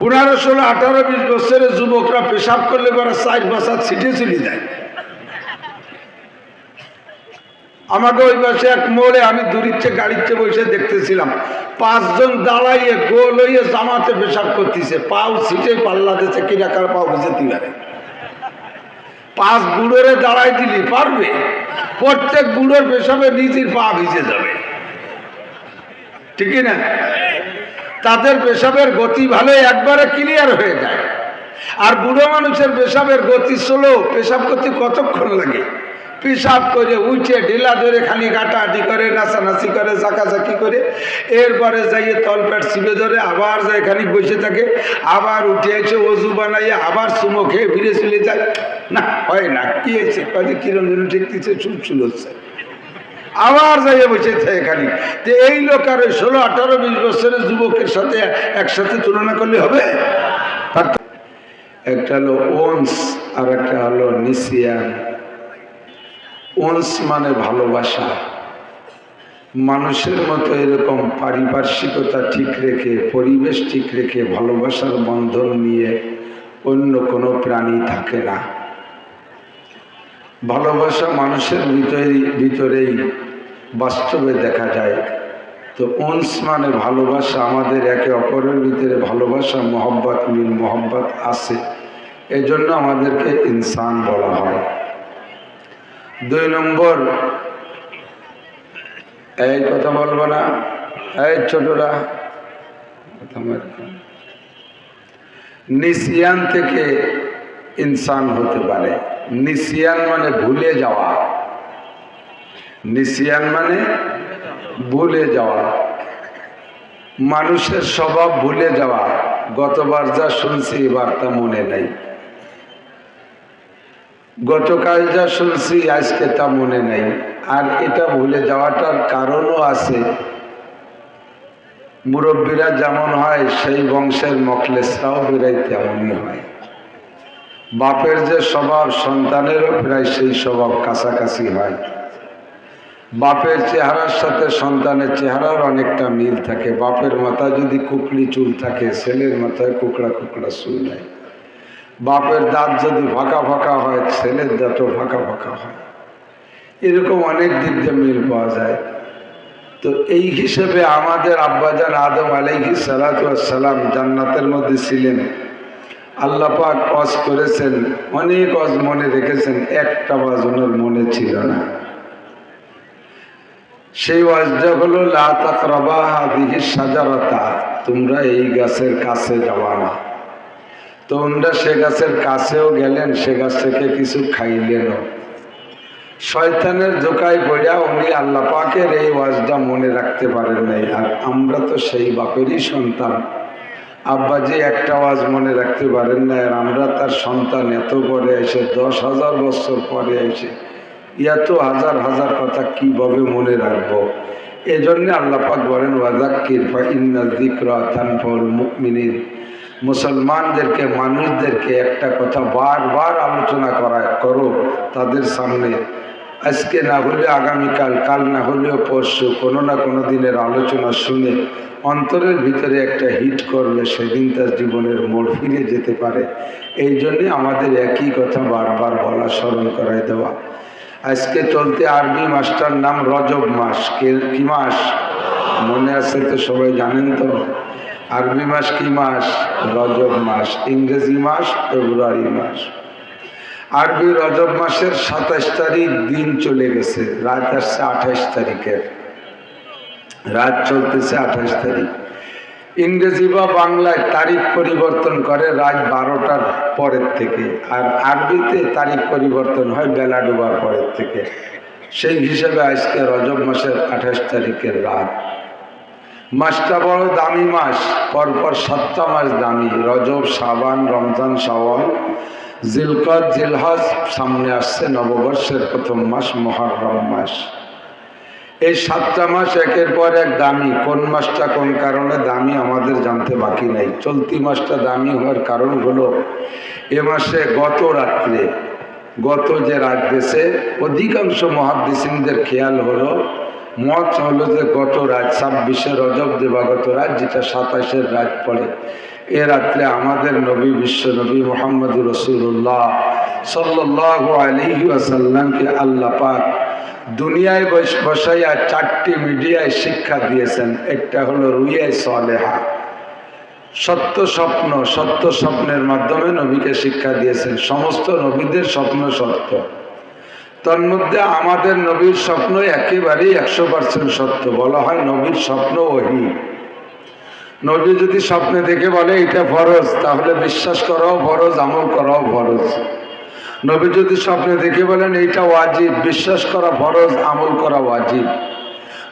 পনেরো, ষোলো, আঠারো, বিশ বছরের যুবকরা পেশাব করলে পরে চার বছর ছিটে চলে যায়। আমাকে ওই পাশে এক মোড়ে আমি দূরিচ্ছে গাড়িতে বসে দেখতেছিলাম। পাঁচজন দাঁড়াইয়ে গোল হইয়ে জামাতে পেশাব করতেছে। পাও ছিটে পাল্লা দিচ্ছে কিরাকার পাও ভিজেতে পারে পাঁচ বুড়োরে দাঁড়াই দিলি, পারবে? প্রত্যেক বুড়োর পেশাবে নিজের পা ভিজে যাবে। ঠিকই না? তাদের পেশাবের গতি ভালো একবারে ক্লিয়ার হয়ে যায়। আর বুড়ো মানুষের পেশাবের গতি স্লো পেশাব করতে কতক্ষণ লাগে? পেশাব করে উঠে ঢিলা ধরে খালি গাটাহাটি করে, নাচানাচি করে, চাকাচাকি করে, এরপরে যাইয়ে তলপেট চিপে ধরে আবার যায় খালি বসে থাকে, আবার উঠে এসে অজু বানাইয়ে আবার চুমো খেয়ে ফিরে চলে যায়। না, হয় না, কি হয়েছে? যেন ঠিক দিচ্ছে চুল চুল হচ্ছে। আবার যাইয়ে বসে থাকে খালি যে এই লোক আর ওই ষোলো, আঠারো, বিশ বছরের যুবকের সাথে একসাথে তুলনা করলে হবে? একটা হলো ওন্স আর একটা হলো নিসিয়ান। ওন্স মানে ভালোবাসা। মানুষের মতো এরকম পারিপার্শ্বিকতা ঠিক রেখে, পরিবেশ ঠিক রেখে, ভালোবাসার বন্ধন নিয়ে অন্য কোনো প্রাণী থাকে না। ভালোবাসা মানুষের ভিতরেই ভিতরেই বাস্তবে দেখা যায়। তো অংশ মানে ভালোবাসা, আমাদের একে অপরের ভিতরে ভালোবাসা, মহব্বত মিল মহব্বত আছে। এজন্য আমাদেরকে ইনসান বলা হয়। দুই নম্বর, এই কথা বলব না। এই ছোটরা নিসিয়ান থেকে ইনসান হতে পারে। নিসিয়ান মানে ভুলে যাওয়া। নিসিয়ান মানে ভুলে যাওয়া। মানুষের স্বভাব ভুলে যাওয়া। গতবার যা শুনছি এবার তা মনে নেই। গতকাল যা শুনছি আজকে তা মনে নেই। আর এটা ভুলে যাওয়াটার কারণও আছে। মুরব্বীরা যেমন হয়, সেই বংশের মকলেসরাও বেরাই তেমনই হয়। বাপের যে স্বভাব, সন্তানেরও প্রায় সেই স্বভাব কাছাকাছি হয়। বাপের চেহারার সাথে সন্তানের চেহারার অনেকটা মিল থাকে। বাপের মাথায় যদি কুকলি চুল থাকে, ছেলের মাথায় কুকড়া কুকড়া চুল নেয়। বাপের দাঁত যদি ফাঁকা ফাঁকা হয়, ছেলের দাঁতও ফাঁকা ফাঁকা হয়। এরকম অনেক দিক দিয়ে মিল পাওয়া যায়। তো এই হিসেবে আমাদের আব্বাজান আদম আলাইহি সালাম জান্নাতের মধ্যে ছিলেন। আল্লাহ পাক অজ করেছেন, অনেক অজ মনে রেখেছেন, একটা বাজ ওনার মনে ছিল না। সেই ওয়াজটা হলো সাজারতা তোমরা এই গাছের কাছে যাওয়া না। তোমরা সে গাছের কাছেও গেলেন, সে গাছ থেকে কিছু খাইলেন। শয়তানের ধোকায় পড়িয়া উনি আল্লাহ পাকের এই ওয়াজটা মনে রাখতে পারেন নাই। আর আমরা তো সেই বাপেরই সন্তান। আব্বা যে একটা ওয়াজ মনে রাখতে পারেন না আর আমরা তার সন্তান এত পরে এসে দশ হাজার বছর পরে এসে এত হাজার হাজার কথা কীভাবে মনে রাখব? এই জন্যে আল্লাহ পাক বলেন মুমিনিন। মুসলমানদেরকে, মানুষদেরকে একটা কথা বারবার আলোচনা করা, করো তাদের সামনে। আজকে না হলে আগামীকাল, কাল না হলেও পরশু, কোনো না কোনো দিনের আলোচনা শুনে অন্তরের ভিতরে একটা হিট করবে সেদিন তার জীবনের মোড় ফিরে যেতে পারে। এই জন্যে আমাদের একই কথা বারবার বলা, স্মরণ করাই দেওয়া। আজকে চলতে আরবি মাসটার নাম রজব মাস। কে মাস? মনে আছে তো সবাই জানেন তো। আরবি মাস কি মাস? রজব মাস। ইংরেজি মাস, ফেব্রুয়ারি মাস। আরবি রজব মাসের সাতাশ তারিখ দিন চলে গেছে। রাত আসছে আঠাশ তারিখের। রাত চলতেছে আঠাশ তারিখ। ইংরেজি বা বাংলায় তারিখ পরিবর্তন করে রাত বারোটার পরের থেকে। আর আরবিতে তারিখ পরিবর্তন হয় বেলা ডোবার পরের থেকে। সেই হিসেবে আজকে রজব মাসের আঠাশ তারিখের রাত। মাসটা বড় দামি মাস, পরপর সাতটা মাস দামি। রজব সাবান রমজান, শাওয়াল, জিলকত, জিলহজ, সামনে আসছে নববর্ষের প্রথম মাস, মহরম মাস। এই সাতটা মাস একের পর এক দামি। কোন মাসটা কোন কারণে দামি আমাদের জানতে বাকি নাই। চলতি মাসটা দামি হওয়ার কারণ হলো, এ মাসে গত রাত্রে, গত যে রাত গেছে, অধিকাংশ মহাদিসিনদের খেয়াল হলো, মত হলো যে গত রাত, ছাব্বিশে রজব দেবাগত রাত, যেটা সাতাশের রাত পড়ে। এ রাত্রে আমাদের নবী, বিশ্ব নবী মোহাম্মদ রসুল্লাহ সাল্লাহ আলহি আসাল্লামকে আল্লাহ পাক দুনিয়ায় বস, বসাইয়া চারটি মিডিয়ায় শিক্ষা দিয়েছেন। একটা হলো রুইয়ায় সলেহা। সত্য স্বপ্ন, সত্য স্বপ্নের মাধ্যমে নবীকে শিক্ষা দিয়েছেন। সমস্ত নবীদের স্বপ্ন সত্য। তন্মধ্যে আমাদের নবীর স্বপ্ন একেবারেই একশো পার্সেন্ট সত্য। বলা হয় নবীর স্বপ্ন ওহি। নবী যদি স্বপ্নে দেখে বলে, এটা ফরজ, তাহলে বিশ্বাস করাও ফরজ, আমল করাও ফরজ। নবী যদি স্বপ্নে দেখে বলেন, এইটা ওয়াজিব। বিশ্বাস করা ফরজ, আমল করা ওয়াজিব।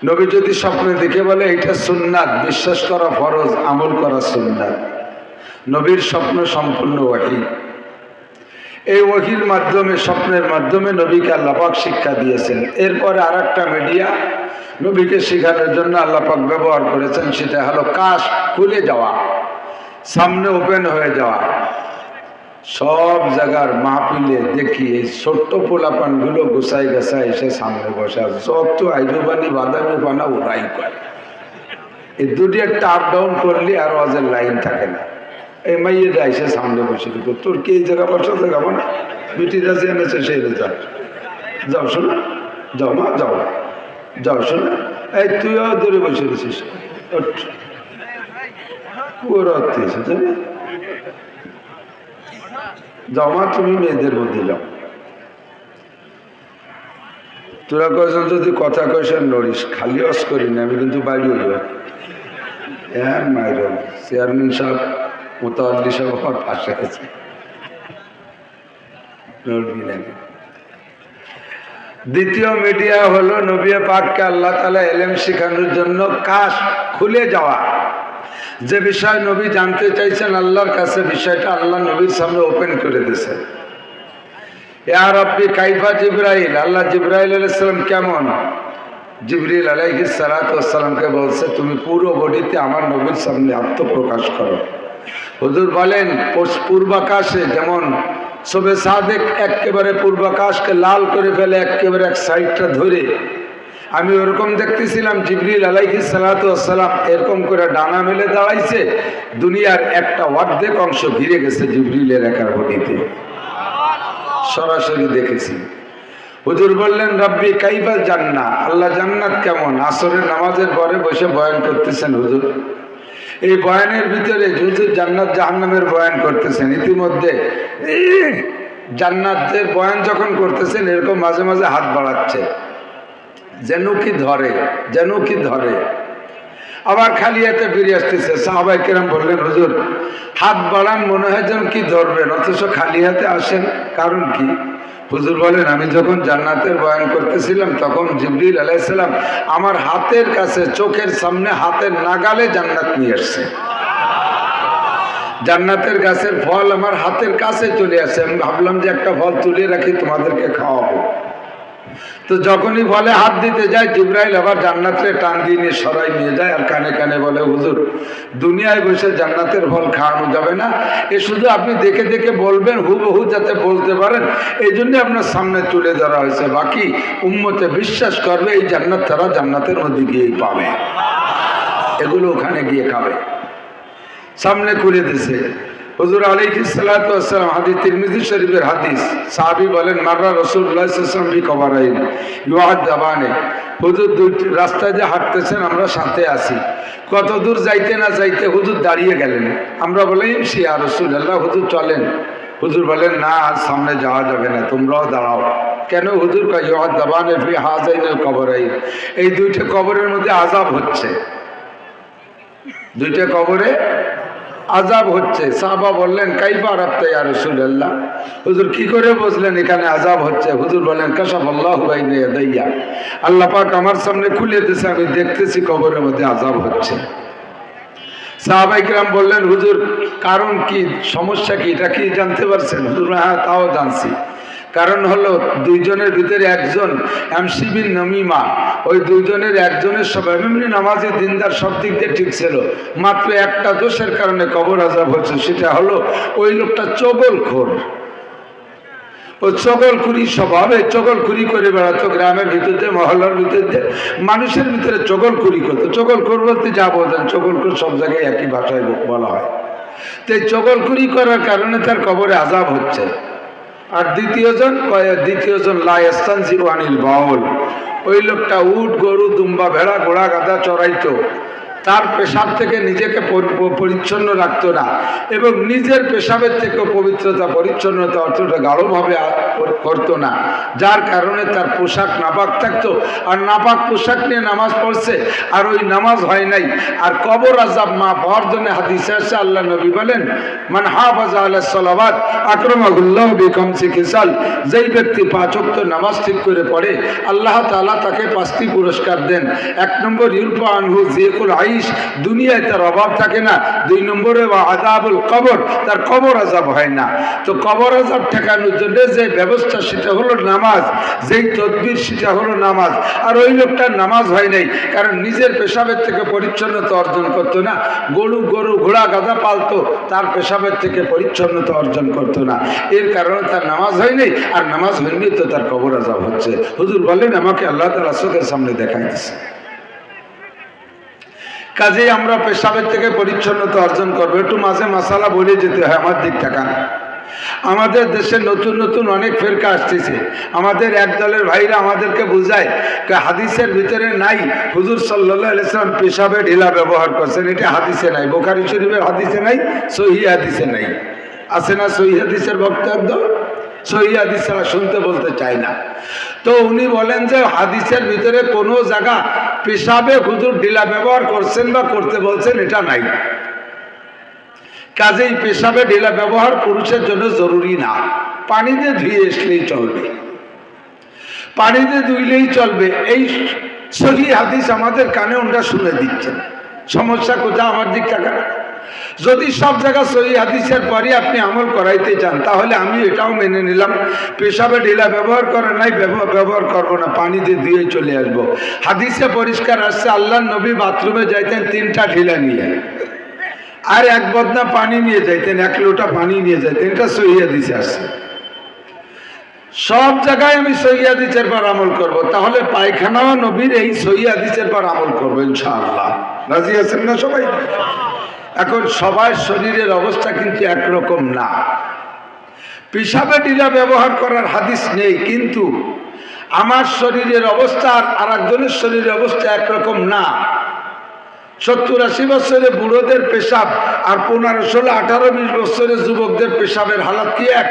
নবী যদি স্বপ্নে দেখে বলে, এইটা সুন্নাত। বিশ্বাস করা ফরজ, আমল করা সুন্নাত। নবীর স্বপ্ন সম্পূর্ণ ওয়াহি। এই ওহির মাধ্যমে, স্বপ্নের মাধ্যমে নবীকে আল্লাপাক শিক্ষা দিয়েছেন। এরপরে আর মিডিয়া নবীকে শেখানোর জন্য আল্লাপাক ব্যবহার করেছেন, সেটা হলো কাশ খুলে যাওয়া, সামনে ওপেন হয়ে যাওয়া। সব জায়গার মাহপিলে দেখি এই ছোট্ট পোলাপানগুলো গোসাই গাছাই এসে সামনে বসে আছে। সব তো আইজুবানি, বাদামি পানা ওরাই করে। এই দুটি একটা আপ ডাউন করলে আর অজের লাইন থাকে না। এই মাইয়েরা এসে সামনে বসে দিত তোর কি এই জায়গা বসা জায়গা না বিটিরা যে এনেছে, সেই যা যাও শোনা, যাও মা, যাও। যাও শোনা। এই তুইও দূরে বসে রয়েছিস। জানি যাও মা তুমি মেয়েদের মধ্যে যাও তোরা কয়েছেন যদি কথা কয়েছেন নড়িস, খালি অস করি না, আমি কিন্তু বাড়ি হইব। হ্যাঁ মায়ের চেয়ারম্যান সাহেব মোতাল্লি সাহেব আমার পাশে আছে। দ্বিতীয় মিডিয়া হলো নবিয়া পাককে আল্লাহ তালা এলেম শেখানোর জন্য কাশ খুলে যাওয়া। যে বিষয় নবী জানতে চাইছেন, আল্লাহর কাছে বিষয়টা আল্লাহ নবীর সামনে ওপেন করে দিয়েছে। ইয়ার রব্বি, কাইফা জিব্রাইল? আল্লাহ জিব্রাইল আলাইসালাম কেমন? জিবরিল আলাইহি সালাতামকে বলছে, তুমি পুরো বডিতে আমার নবীর সামনে আত্মপ্রকাশ করো। হুজুর বলেন পূর্বাকাশে যেমন শোবে সাদেক একেবারে পূর্বাকাশকে লাল করে ফেলে, একেবারে এক সাইডটা ধরে আমি ওরকম দেখতেছিলাম জিবরিল আলাইহি সালাতাম এরকম করে ডানা মেলে দাঁড়াইছে, দুনিয়ার একটা অর্ধেক অংশ ঘিরে গেছে জিবরিলের একার বডিতে সরাসরি দেখেছি। হুজুর বললেন, রব্বি কাইফাল জান্না আল্লাহ, জান্নাত কেমন? আসরের নামাজের পরে বসে বয়ান করতেছেন হুজুর। এই বয়ানের ভিতরে হুজুর জান্নাত জাহান্নামের বয়ান করতেছেন। ইতিমধ্যে জান্নাতের বয়ান যখন করতেছেন, এরকম মাঝে মাঝে হাত বাড়াচ্ছে। যেন কি ধরে, যেন কি ধরে। আবার খালি হাতে ফিরে আসতেছে সাহাবাই কিরাম বললেন, হুজুর, হাত বাড়ান মনে হয় যেন কি ধরবেন, অথচ খালি হাতে আসেন কারণ কি? হুজুর বলেন, আমি যখন জান্নাতের বয়ান করতেছিলাম, তখন জিবরিল আলাইসালাম আমার হাতের কাছে, চোখের সামনে হাতের নাগালে জান্নাত নিয়ে আসছে। জান্নাতের গাছের ফল আমার হাতের কাছে চলে আসে আমি ভাবলাম যে একটা ফল তুলে রাখি, তোমাদেরকে খাওয়াবো। তো যখনই বলে হাত দিতে যায়, জিব্রাইল আবার জান্নাতের টান দিয়ে নিয়ে সরাই নিয়ে যায় আর কানে কানে বলে, হুজুর, দুনিয়ায় বসে জান্নাতের ফল খাওয়ানো যাবে না। এ শুধু আপনি দেখে দেখে বলবেন, হুবহু যাতে বলতে পারেন। এই জন্য আপনার সামনে তুলে ধরা হয়েছে। বাকি উম্মতে বিশ্বাস করবে, এই জান্নাত তারা জান্নাতের মধ্যে গিয়েই পাবে। এগুলো ওখানে গিয়ে খাবে। সামনে খুলে দিছে। হুজুর আলাইহি সালাম হাদিস তিরমিজি শরীফের হাদিস। সাহাবী বলেন, মাররা রাসূলুল্লাহ সাল্লাল্লাহু আলাইহি কবরাইন ইউআদ দাবানে হুজুর রাস্তায় যে হাঁটতেছেন, আমরা সাথে আছি। কত দূর যাইতে না যাইতে হুজুর দাঁড়িয়ে গেলেন। আমরা বলেন শিয়া রাসূলুল্লাহ, হুজুর চলেন। হুজুর বলেন, না, আজ সামনে যাওয়া যাবে না, তোমরাও দাঁড়াও। কেন? হুজুর দাবানে ফি হাজাইনাল কবরাইন এই দুইটা কবরের মধ্যে আযাব হচ্ছে। দুইটা কবরে আজাব হচ্ছে। সাহাবা বললেন, কাইফা রাখতে আর রসুল্লাহ হুজুর কি করে বসলেন এখানে আজাব হচ্ছে? হুজুর বলেন কাসাফ আল্লাহ দইয়া আল্লাহ পাক আমার সামনে খুলে দিয়েছে, আমি দেখতেছি কবরের মধ্যে আজাব হচ্ছে। সাহাবাইকরাম বললেন, হুজুর, কারণ কি? সমস্যা কি? এটা কি জানতে পারছেন? হুজুর হ্যাঁ তাও জানছি। কারণ হলো দুইজনের ভিতরে একজন এমসিবির নমিমা, ওই দুইজনের একজনের সব এমনি নামাজি দিনদার সব দিক দিয়ে ঠিক ছিল। মাত্র একটা দোষের কারণে কবর আজাব হচ্ছে সেটা হলো ওই লোকটা চগল খোর। ও চগলখুরি স্বভাবে চগলখুরি করে বেড়াতো গ্রামের ভিতরে মহল্লার ভিতরে মানুষের ভিতরে চগলখুরি করতো। চগলখুর বলতে যা বোঝেন চগলখুর সব জায়গায় একই ভাষায় বলা হয়। তো চগলখুরি করার কারণে তার কবরে আজাব হচ্ছে। আর দ্বিতীয়জন দ্বিতীয়জন লাইস্তান জিওয়ানিল বাউল। ওই লোকটা উট, গরু, দুম্বা, ভেড়া, ঘোড়া গাদা চড়াইতো। তার পেশাব থেকে নিজেকে পরিচ্ছন্ন রাখতো না এবং নিজের পেশাবের থেকেও পবিত্রতা, পরিচ্ছন্নতা অতটা গাঢ়ভাবে করতো না। যার কারণে তার পোশাক নাপাক থাকতো আর নাপাক পোশাক নিয়ে নামাজ পড়ছে আর ওই নামাজ হয় নাই। আর কবর আজাব মা পাওয়ার জন্য হাদিসে আল্লাহ নবী বলেন, মান হাফাজা আলাহ সালাবাত আক্রমাগুল্লাহ বিকমসি খিসাল যেই ব্যক্তি পাঁচ ওয়াক্ত নামাজ ঠিক করে পড়ে, আল্লাহ তাআলা তাকে পাঁচটি পুরস্কার দেন। এক নম্বর, ইউরফা আনহু জিয়াকুল আইস দুনিয়ায় তার অভাব থাকে না। দুই নম্বরে আজাবুল কবর, তার কবর আজাব হয় না। তো কবর আজাব ঠেকানোর জন্য যে ব্যবস্থা, সেটা হলো নামাজ। যেই তদবির, সেটা হলো নামাজ। আর ওই লোকটার নামাজ হয় নাই, কারণ নিজের পেশাবের থেকে পরিচ্ছন্নতা অর্জন করতো না। গরু গরু, ঘোড়া গাদা পালতো, তার পেশাবের থেকে পরিচ্ছন্নতা অর্জন করতো না। এর কারণে তার নামাজ হয় নাই, আর নামাজ হয়নি তো তার কবর আজাব হচ্ছে। হুজুর বলেন, আমাকে আল্লাহ তালা চোখের সামনে দেখাই কাজেই আমরা পেশাবের থেকে পরিচ্ছন্নতা অর্জন করব। একটু মাঝে মশালা বলে যেতে হয় আমার দিক তাকান আমাদের দেশে নতুন নতুন অনেক ফেরকা আসতেছে। আমাদের এক দলের ভাইরা আমাদেরকে বুঝায় হাদিসের ভিতরে নাই, হুজুর সাল্লাহ আলাইসালাম পেশাবে ঢিলা ব্যবহার করছেন। এটা হাদিসে নাই। বোখারি শরীফের হাদিসে নাই, সহি হাদিসে নাই। আছে না সহি হাদিসের বক্তব্য? সহি হাদিস শুনতে বলতে চায় না। তো উনি বলেন যে হাদিসের ভিতরে কোনো জায়গা পেশাবে হুজুর ঢিলা ব্যবহার করছেন বা করতে বলছেন, এটা নাই। কাজেই পেশাবে ঢিলা ব্যবহার পুরুষের জন্য জরুরি না। পানিতে ধুয়ে আসলেই চলবে। পানিতে ধুইলেই চলবে। এই সহি হাদিস আমাদের কানে ওনারা শুনে দিচ্ছেন। সমস্যা কোথায়? আমার দিক টাকা যদি সব জায়গা সহি হাদিসের পরে আপনি আমল করাইতে চান, তাহলে আমি এটাও মেনে নিলাম। পেশাবে ঢিলা ব্যবহার করে নাই ব্যবহার করব না, পানি দিয়ে ধুয়ে চলে আসব। হাদিসে পরিষ্কার আসছে আল্লাহ নবী বাথরুমে যাইতেন, তিনটা ঢিলা নিয়ে। আর এক বদনা পানি নিয়ে যাইতেন, এক লোটা পানি নিয়ে যাইতেন, এটা সহিয়া দিছে আসছে সব জায়গায় আমি সহিয়াদিসের পর আমল করব। তাহলে পায়খানাও নবীর এই সহিয়াদিসের পর আমল করব, ইনশাআল্লাহ। রাজি আছেন না সবাই? এখন সবার শরীরের অবস্থা কিন্তু একরকম না। পেশাবে টিলা ব্যবহার করার হাদিস নেই, কিন্তু আমার শরীরের অবস্থা আর একজনের শরীরের অবস্থা একরকম না। সত্তর আশি বছরে বুড়োদের পেশাব আর পনেরো ষোলো আঠারো বিশ বছরের যুবকদের পেশাবের হালাত কি এক?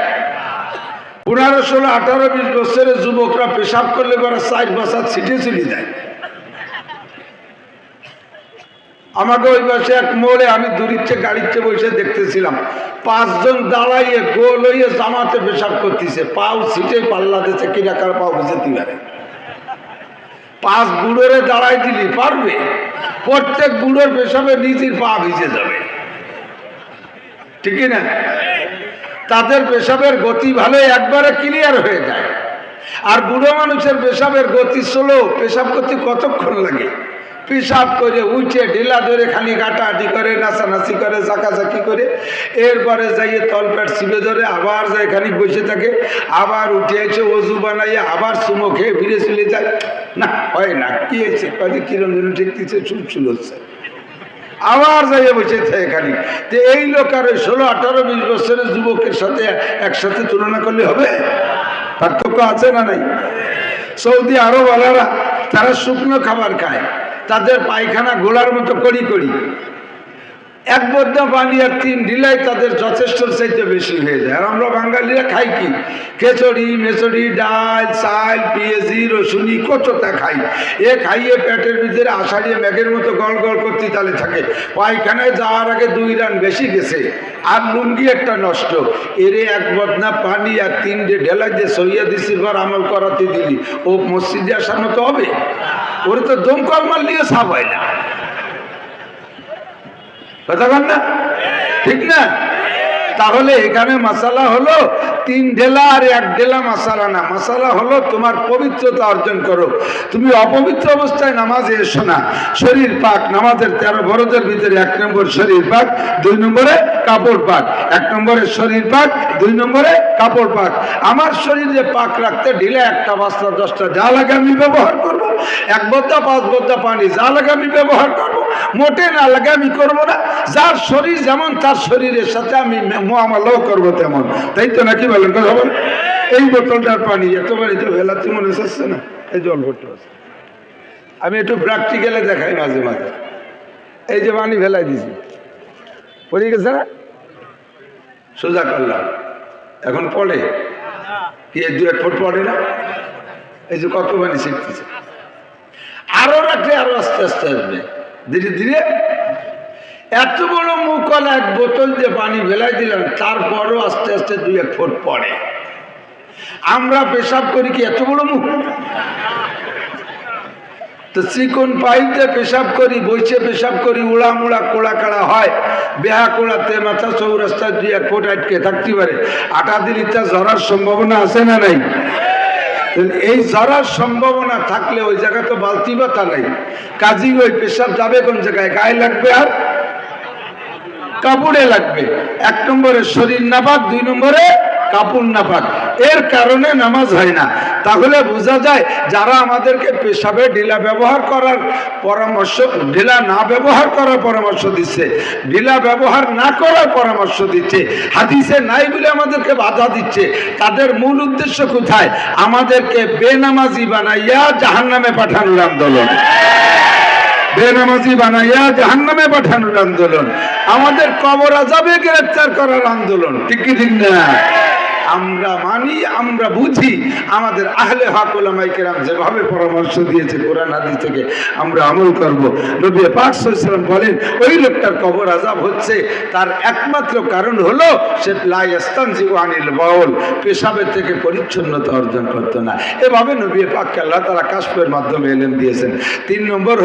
পনেরো ষোলো আঠারো বিশ বছরের যুবকরা পেশাব করলে পরে চার বছর ছিটে চলে যায়। আমাকে ওই পাশে এক মোড়ে আমি দূরিচ্ছে গাড়িতে বসে দেখতেছিলাম। পাঁচজন দাঁড়াইয়ে গোল হইয়ে জামাতে পেশাব করতেছে। পাও ছিটে পাল্লা দিচ্ছে কিরাকার পাও বুঝতে পারে। পাঁচ বুড়োরে দাঁড়াই দিলি, পারবে? প্রত্যেক বুড়োর পেশাবে নিজের পা ভিজে যাবে। ঠিকই না? তাদের পেশাবের গতি ভালো, একবারে ক্লিয়ার হয়ে যায়। আর বুড়ো মানুষের পেশাবের গতি স্লো পেশাব করতে কতক্ষণ লাগে? পেশাব করে উঠে ঢিলা ধরে খালি কাটাহাটি করে, নাচানাচি করে চাকাচাকি করে, এরপরে যাইয়ে তলপেট চিপে ধরে আবার যায় খালি বসে থাকে, আবার উঠে এসে অজু বানাইয়ে আবার চুমো খেয়ে ফিরে চলে যায়। না, হয় না, কি হয়েছে? কাজে কিরম যেন ঠিক দিচ্ছে চুল হচ্ছে। আবার যাইয়ে বসে থাকে খালি। তো এই লোক আর ওই ষোলো, আঠারো, বিশ বছরের যুবকের সাথে একসাথে তুলনা করলে হবে? পার্থক্য আছে না নাই? সৌদি আরব আলারা, তারা শুকনো খাবার খায়। তাদের পায়খানা গোলার মতো করি করি এক বদনা পানি আর তিন ঢিলাই তাদের যথেষ্ট চাইতে বেশি হয়ে যায়। আর আমরা বাঙালিরা খাই কি? খেচড়ি, মেচড়ি, ডাল, চাল, পেঁয়াজি, রসুনি কতটা খাই। এ খাইয়ে পেটের ভিতরে আষাঢ়িয়ে মেঘের মতো গল গল করতে তালে থাকে। পায়খানায় যাওয়ার আগে দুই রান বেশি গেছে। আর লুঙ্গি একটা নষ্ট। এরে এক বদনা পানি আর তিন তিনটে ঢেলা দিয়ে সইয়া দিছির পর আমল করাতে দিলি। ও মসজিদে আসার মতো হবে? ওরে তো দমকল মারলিও সাপ হয় না। না। ঠিক না? তাহলে এখানে মশালা হলো তিন ঢেলা আর এক ঢেলা মাসালা না। মাসালা হলো তোমার পবিত্রতা অর্জন করো। তুমি অপবিত্র অবস্থায় নামাজে এসো না। শরীর পাক, নামাজের তেরো বরজের ভিতরে এক নম্বর শরীর পাক, দুই নম্বরে কাপড় পাক। এক নম্বরে শরীর পাক, দুই নম্বরে কাপড় পাক। আমার শরীরে পাক রাখতে ঢিলে একটা বাস্তা দশটা যা লাগে আমি ব্যবহার করব। এক বোদ্ধা পাঁচ বোদ্ধা পানি যা লাগে আমি ব্যবহার করব। মোটে না লাগে আমি করব না। যার শরীর যেমন, তার শরীরের সাথে আমি মোয়ামালাও করব তেমন। তাই তো নাকি বলেন কথা বলেন? এই বোতলটার পানি এতবার এই তো ভেলাতে মনে হচ্ছে না। এই জল ভর্তি আছে আমি একটু প্র্যাকটিক্যালে দেখাই মাঝে মাঝে। এই যে পানি ফেলাই দিছি। পড়ে গেছে না? সোজা করলাম। এখন পড়ে? কি দু এক ফুট পড়ে না? এই যে কত পানি শিখতেছে আরও রাখলে আরও আস্তে আস্তে আসবে। ধীরে ধীরে। এত বড় মুখল এক বোতল যে পানি ফেলাই দিলাম তারপরও আস্তে আস্তে দুই এক ফুট পড়ে। আমরা পেশাব করি কি এত বড় মুখ? তো চিকন পাইতে পেশাব করি, বইছে পেশাব করি, উড়া মুড়া কোড়া কাড়া হয়, বেহা কোড়াতে মাথা চৌরাস্তায় দুই এক ফুট আটকে থাকতে পারে। আটা ইচ্ছা ঝরার সম্ভাবনা আছে না নাই? এই যাওয়ার সম্ভাবনা থাকলে ওই জায়গায় তো বালতি বাতা নেই। কাজী ওই পেশাব যাবে কোন জায়গায়? গায়ে লাগবে আর? কাপড়ে লাগবে। এক নম্বরে শরীর নাপাক, দুই নম্বরে কাপড় নাপাক এর কারণে নামাজ হয় না। তাহলে বোঝা যায় যারা আমাদেরকে পেশাবে ঢিলা ব্যবহার করার পরামর্শ, ঢিলা না ব্যবহার করার পরামর্শ দিচ্ছে, ঢিলা ব্যবহার না করার পরামর্শ দিচ্ছে, হাদিসে নাই বলে আমাদেরকে বাধা দিচ্ছে, তাদের মূল উদ্দেশ্য কোথায়? আমাদেরকে বেনামাজি বানাইয়া জাহান্নামে পাঠানোর আন্দোলন। বেনামাজি বানাইয়া জাহান্নামে পাঠানোর আন্দোলন। আমাদের কবর আজাবে গ্রেফতার করার আন্দোলন। ঠিক কি ঠিক না? আমরা মানি, আমরা বুঝি, আমাদের আহলে হক ওলামাই কেরাম যেভাবে পরামর্শ দিয়েছে কোরআন হাদিস থেকে আমরা আমল করব। নবী পাক সাল্লাল্লাহু বলেন, ওই লোকটার কবর আজাব হচ্ছে, তার একমাত্র কারণ হলো সে লাই ইস্তানজি আনিল বাউল, পেশাবের থেকে পরিচ্ছন্নতা অর্জন করতো না। এভাবে নবী পাককে আল্লাহ তারা কাশফের মাধ্যমে এলেন দিয়েছেন। তিন নম্বর